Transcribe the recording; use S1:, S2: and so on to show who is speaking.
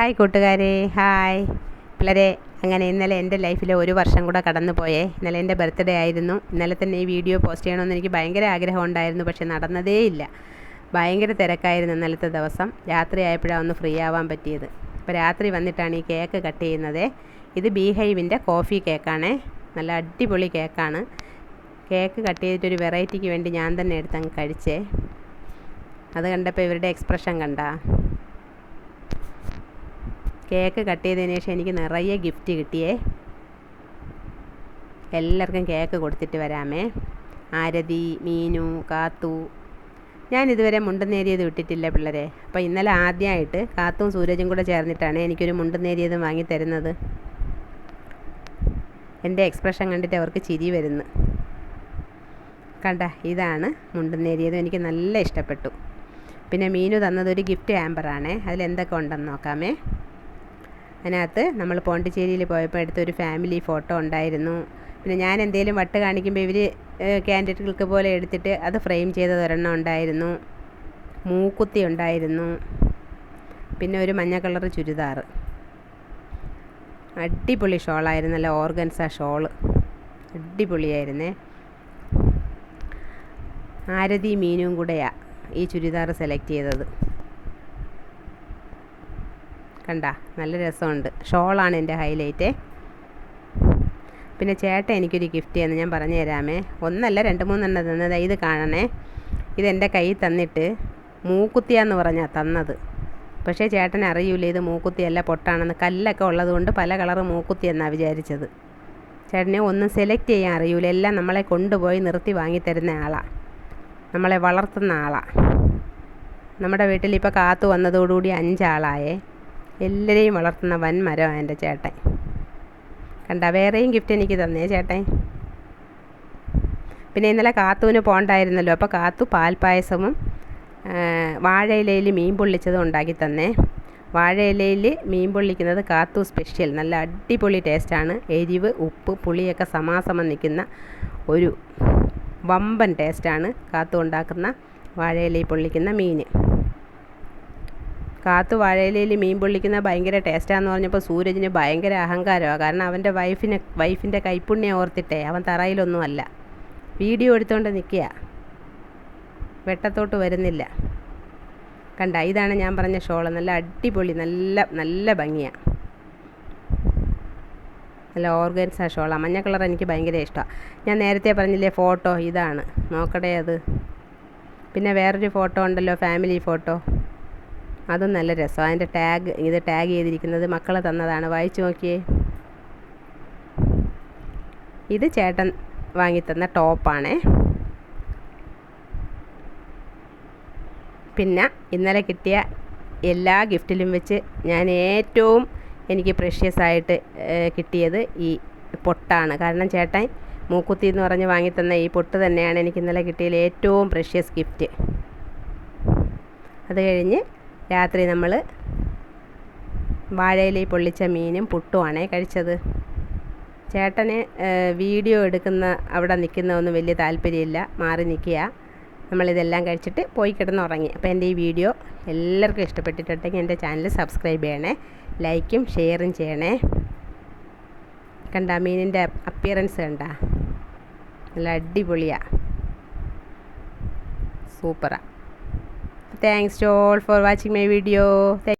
S1: Hi കൂട്ടുകാരെ hi. പിള്ളേരെ അങ്ങനെ ഇന്നലെ എന്റെ ലൈഫിൽ ഒരു വർഷം കൂടെ കടന്നു പോയേ. ഇന്നലെ എന്റെ ബർത്ത്ഡേ ആയിരുന്നു. ഇന്നലെ തന്നെ ഈ വീഡിയോ പോസ്റ്റ് ചെയ്യണമെന്ന് എനിക്ക് ഭയങ്കര ആഗ്രഹം ഉണ്ടായിരുന്നു പക്ഷെ നടന്നതേ ഇല്ല. ഭയങ്കര തിരക്കായിരുന്നു ഇന്നലത്തെ ദിവസം. രാത്രി ആയപ്പോഴാണ് ഒന്ന് ഫ്രീ ആവാൻ പറ്റിയത്. അപ്പോൾ രാത്രി വന്നിട്ടാണ് ഈ കേക്ക് കട്ട് ചെയ്യുന്നത്. ഇത് ബീഹൈവിന്റെ കോഫി കേക്കാണേ നല്ല അടിപൊളി കേക്കാണ് കേക്ക് കട്ട് ചെയ്തിട്ടൊരു വെറൈറ്റിക്ക് വേണ്ടി ഞാൻ തന്നെ എടുത്തങ്ങ് കഴിച്ചേ. അത് കണ്ടപ്പോൾ ഇവരുടെ എക്സ്പ്രഷൻ കണ്ട. കേക്ക് കട്ട് ചെയ്തതിന് ശേഷം എനിക്ക് നിറയെ ഗിഫ്റ്റ് കിട്ടിയേ. എല്ലാവർക്കും കേക്ക് കൊടുത്തിട്ട് വരാമേ. ആരതി മീനു കാത്തു. ഞാൻ ഇതുവരെ മുണ്ടും വിട്ടിട്ടില്ല പിള്ളേരെ. അപ്പോൾ ഇന്നലെ ആദ്യമായിട്ട് കാത്തും സൂരജും കൂടെ ചേർന്നിട്ടാണ് എനിക്കൊരു മുണ്ടും വാങ്ങി തരുന്നത്. എന്റെ എക്സ്പ്രഷൻ കണ്ടിട്ട് അവർക്ക് ചിരി വരുന്നു. കണ്ട ഇതാണ് മുണ്ടും എനിക്ക് നല്ല ഇഷ്ടപ്പെട്ടു. പിന്നെ മീനു തന്നതൊരു ഗിഫ്റ്റ് ആമ്പറാണേ അതിലെന്തൊക്കെ ഉണ്ടെന്ന് നോക്കാമേ. അതിനകത്ത് നമ്മൾ പോണ്ടിച്ചേരിയിൽ പോയപ്പോൾ എടുത്തൊരു ഫാമിലി ഫോട്ടോ ഉണ്ടായിരുന്നു. പിന്നെ ഞാൻ എന്തെങ്കിലും വട്ട് കാണിക്കുമ്പോൾ ഇവർ ക്യാൻഡിഡേറ്റുകൾക്ക് പോലെ എടുത്തിട്ട് അത് ഫ്രെയിം ചെയ്ത് ഒരെണ്ണം ഉണ്ടായിരുന്നു. മൂക്കുത്തി ഉണ്ടായിരുന്നു. പിന്നെ ഒരു മഞ്ഞ കളർ ചുരിദാർ. അടിപൊളി ഷോളായിരുന്നു നല്ല ഓർഗൻസ ഷോൾ അടിപൊളിയായിരുന്നേ. ആരതി മീനും കൂടെയാണ് ഈ ചുരിദാർ സെലക്ട് ചെയ്തത്. കണ്ട നല്ല രസമുണ്ട്. ഷോളാണ് എന്റെ ഹൈലൈറ്റ്. പിന്നെ ചേട്ടൻ എനിക്കൊരു ഗിഫ്റ്റ് എന്ന് ഞാൻ പറഞ്ഞു തരാമേ. ഒന്നല്ല രണ്ട് മൂന്നെണ്ണം തന്നത് ഇത് കാണണേ. ഇതെന്റെ കയ്യിൽ തന്നിട്ട് മൂക്കുത്തിയാന്ന് പറഞ്ഞാൽ തന്നത്. പക്ഷേ ചേട്ടൻ അറിയൂല ഇത് മൂക്കുത്തിയല്ല പൊട്ടാണെന്ന്. കല്ലൊക്കെ ഉള്ളതുകൊണ്ട് പല കളർ മൂക്കുത്തി എന്നാണ് വിചാരിച്ചത്. ചേട്ടനെ ഒന്നും സെലക്ട് ചെയ്യാൻ അറിയൂല. എല്ലാം നമ്മളെ കൊണ്ടുപോയി നിർത്തി വാങ്ങിത്തരുന്ന ആളാണ് നമ്മളെ വളർത്തുന്ന ആളാണ് നമ്മുടെ വീട്ടിൽ ഇപ്പോൾ കാത്തു വന്നതോടുകൂടി അഞ്ചാളായേ. എല്ലാവരെയും വളർത്തുന്ന വൻ മരമാണ് എന്റെ ചേട്ടൻ. കണ്ട വേറെയും ഗിഫ്റ്റ് എനിക്ക് തന്നേ ചേട്ടൻ. പിന്നെ ഇന്നലെ കാത്തുവിന് പോണ്ടായിരുന്നല്ലോ അപ്പോൾ കാത്തു പാൽപ്പായസവും വാഴയിലയിൽ മീൻ പൊള്ളിച്ചതും ഉണ്ടാക്കി തന്നേ. വാഴയിലയിൽ മീൻ പൊള്ളിക്കുന്നത് കാത്തു സ്പെഷ്യൽ നല്ല അടിപൊളി ടേസ്റ്റാണ് എരിവ് ഉപ്പ് പുളിയൊക്കെ സമാസമം നിൽക്കുന്ന ഒരു വമ്പൻ ടേസ്റ്റാണ് കാത്തു ഉണ്ടാക്കുന്ന വാഴയിലയിൽ പൊള്ളിക്കുന്ന മീൻ. കാത്തു വാഴയിലയിൽ മീൻ പൊള്ളിക്കുന്ന ഭയങ്കര ടേസ്റ്റാന്ന് പറഞ്ഞപ്പോൾ സൂരജിന് ഭയങ്കര അഹങ്കാരമാണ് കാരണം അവന്റെ വൈഫിനെ വൈഫിന്റെ കൈപ്പുണ്യം ഓർത്തിട്ടേ അവൻ തറയിലൊന്നുമല്ല. വീഡിയോ എടുത്തുകൊണ്ട് നിൽക്കുക. വെട്ടത്തോട്ട് വരുന്നില്ല. കണ്ട ഇതാണ് ഞാൻ പറഞ്ഞ ഷോൾ. നല്ല അടിപൊളി നല്ല നല്ല ഭംഗിയാണ് നല്ല ഓർഗൻസ ഷോള. മഞ്ഞ കളർ എനിക്ക് ഭയങ്കര ഇഷ്ടമാണ് ഞാൻ നേരത്തെ പറഞ്ഞില്ലേ ഫോട്ടോ ഇതാണ്. നോക്കടേ അത്. പിന്നെ വേറൊരു ഫോട്ടോ ഉണ്ടല്ലോ ഫാമിലി ഫോട്ടോ. അതും നല്ല രസമാണ് അതിന്റെ ടാഗ് ഇത് ടാഗ് ചെയ്തിരിക്കുന്നത് മക്കളെ തന്നതാണ്. വായിച്ചു നോക്കിയേ. ഇത് ചേട്ടൻ വാങ്ങിത്തന്ന ടോപ്പാണേ പിന്നെ ഇന്നലെ കിട്ടിയ എല്ലാ ഗിഫ്റ്റിലും വെച്ച് ഞാൻ ഏറ്റവും എനിക്ക് പ്രഷ്യസ് ആയിട്ട് കിട്ടിയത് ഈ പൊട്ടാണ്. കാരണം ചേട്ടൻ മൂക്കുത്തി എന്ന് പറഞ്ഞ് വാങ്ങിത്തന്ന ഈ പൊട്ട് തന്നെയാണ് എനിക്ക് ഇന്നലെ കിട്ടിയതിൽ ഏറ്റവും പ്രഷ്യസ് ഗിഫ്റ്റ് അത് കഴിഞ്ഞ് രാത്രി നമ്മൾ വാഴയിലയിൽ പൊള്ളിച്ച മീനും പുട്ടുമാണേ കഴിച്ചത്. ചേട്ടന് വീഡിയോ എടുക്കുന്ന അവിടെ നിൽക്കുന്നതൊന്നും വലിയ താല്പര്യമില്ല. മാറി നിൽക്കുക. നമ്മളിതെല്ലാം കഴിച്ചിട്ട് പോയി കിടന്ന് ഉറങ്ങി അപ്പോൾ എന്റെ ഈ വീഡിയോ എല്ലാവർക്കും ഇഷ്ടപ്പെട്ടിട്ടുണ്ടെങ്കിൽ എന്റെ ചാനൽ സബ്സ്ക്രൈബ് ചെയ്യണേ. ലൈക്കും ഷെയറും ചെയ്യണേ. കണ്ട മീനിന്റെ അപ്പിയറൻസ് കണ്ട? നല്ല അടിപൊളിയാണ് സൂപ്പറാണ് Thanks to all for watching my video. Thank